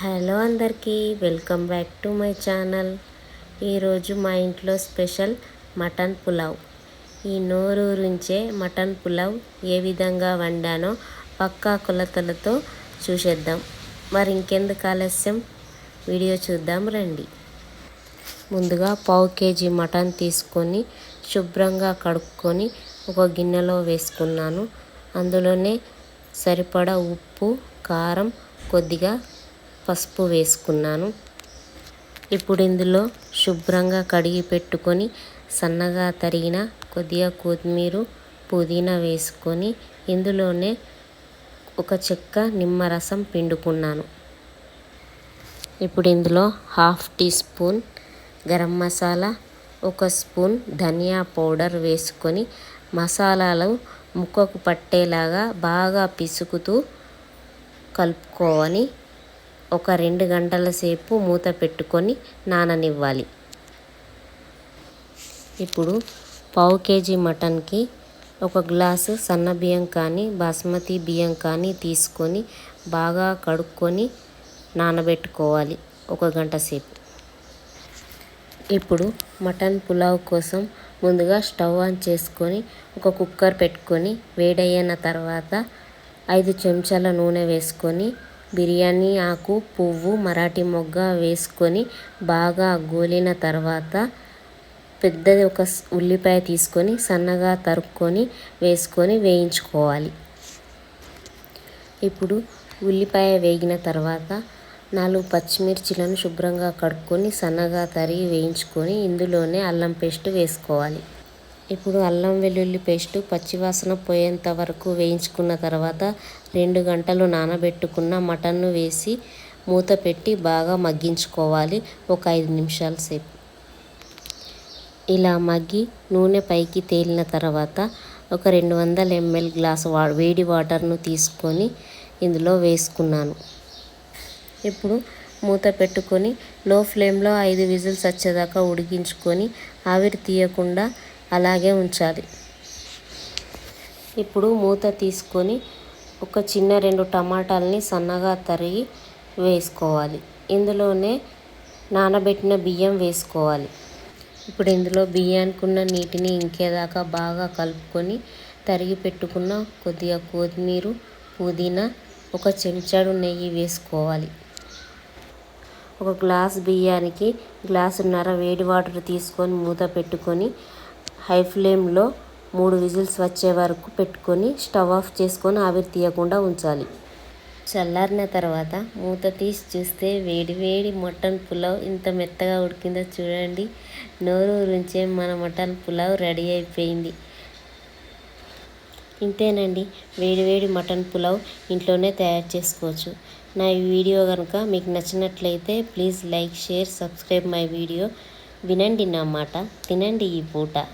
Hello అందరికీ welcome back to my channel. ఈరోజు మా ఇంట్లో స్పెషల్ మటన్ పులావ్. ఈ నోరూరించే మటన్ పులావ్ ఏ విధంగా వండానో పక్కా కొలతలతో చూసేద్దాం. మరి ఇంకెందుకు ఆలస్యం? వీడియో చూద్దాం రండి. ముందుగా పావు కేజీ మటన్ తీసుకొని శుభ్రంగా కడుక్కొని ఒక గిన్నెలో వేసుకున్నాను. అందులోనే సరిపడా ఉప్పు కారం కొద్దిగా పసుపు వేసుకున్నాను. ఇప్పుడు ఇందులో శుభ్రంగా కడిగి పెట్టుకొని సన్నగా తరిగిన కొద్దిగా కొత్తిమీర పుదీనా వేసుకొని ఇందులోనే ఒక చెక్క నిమ్మరసం పిండుకున్నాను. ఇప్పుడు ఇందులో half teaspoon garam masala ఒక స్పూన్ ధనియా పౌడర్ వేసుకొని మసాలాలు ముక్కకు పట్టేలాగా బాగా పిసుకుతూ కలుపుకోవాలి. ఒక రెండు గంటల సేపు మూత పెట్టుకొని నాననివ్వాలి. ఇప్పుడు పావు కేజీ మటన్కి ఒక గ్లాసు సన్న బియ్యం కానీ బాస్మతి బియ్యం కానీ తీసుకొని బాగా కడుక్కొని నానబెట్టుకోవాలి ఒక గంట సేపు. ఇప్పుడు మటన్ పులావ్ కోసం ముందుగా స్టవ్ ఆన్ చేసుకొని ఒక కుక్కర్ పెట్టుకొని వేడయ్యిన తర్వాత ఐదు చెంచాల నూనె వేసుకొని బిర్యానీ ఆకు పువ్వు మరాఠీ మొగ్గ వేసుకొని బాగా గోలిన తర్వాత పెద్దది ఒక ఉల్లిపాయ తీసుకొని సన్నగా తరుక్కొని వేసుకొని వేయించుకోవాలి. ఇప్పుడు ఉల్లిపాయ వేగిన తర్వాత నాలుగు పచ్చిమిర్చిలను శుభ్రంగా కడుక్కొని సన్నగా తరిగి వేయించుకొని ఇందులోనే అల్లం పేస్ట్ వేసుకోవాలి. ఇప్పుడు అల్లం వెల్లుల్లి పేస్ట్ పచ్చివాసన పోయేంత వరకు వేయించుకున్న తర్వాత రెండు గంటలు నానబెట్టుకున్న మటన్ను వేసి మూత పెట్టి బాగా మగ్గించుకోవాలి. ఒక ఐదు నిమిషాల సేపు. ఇలా మగ్గి నూనె పైకి తేలిన తర్వాత ఒక రెండు వందల ఎంఎల్ గ్లాస్ వా వేడి వాటర్ను తీసుకొని ఇందులో వేసుకున్నాను. ఇప్పుడు మూత పెట్టుకొని లో ఫ్లేమ్లో ఐదు విజిల్స్ వచ్చేదాకా ఉడికించుకొని ఆవిరి తీయకుండా అలాగే ఉంచాలి. ఇప్పుడు మూత తీసుకొని ఒక చిన్న రెండు టమాటాలని సన్నగా తరిగి వేసుకోవాలి. ఇందులోనే నానబెట్టిన బియ్యం వేసుకోవాలి. ఇప్పుడు ఇందులో బియ్యానికి ఉన్న నీటిని ఇంకేదాకా బాగా కలుపుకొని తరిగి పెట్టుకున్న కొద్దిగా కొత్తిమీర పుదీనా ఒక చెంచాడు నెయ్యి వేసుకోవాలి. ఒక గ్లాస్ బియ్యానికి గ్లాసున్నర వేడి వాటర్ తీసుకొని మూత పెట్టుకొని హై ఫ్లేమ్లో మూడు విజిల్స్ వచ్చే వరకు పెట్టుకొని స్టవ్ ఆఫ్ చేసుకొని ఆవిరి తీయకుండా ఉంచాలి. చల్లారిన తర్వాత మూత తీసి చూస్తే వేడి వేడి మటన్ పులావ్ ఇంత మెత్తగా ఉడికిందో చూడండి. నోరు ఊరించే మన మటన్ పులావ్ రెడీ అయిపోయింది. ఇంతేనండి. వేడి వేడి మటన్ పులావ్ ఇంట్లోనే తయారు చేసుకోవచ్చు. నా ఈ వీడియో కనుక మీకు నచ్చినట్లయితే please like share subscribe my video. వినండి నా మాట. తినండి ఈ పూట.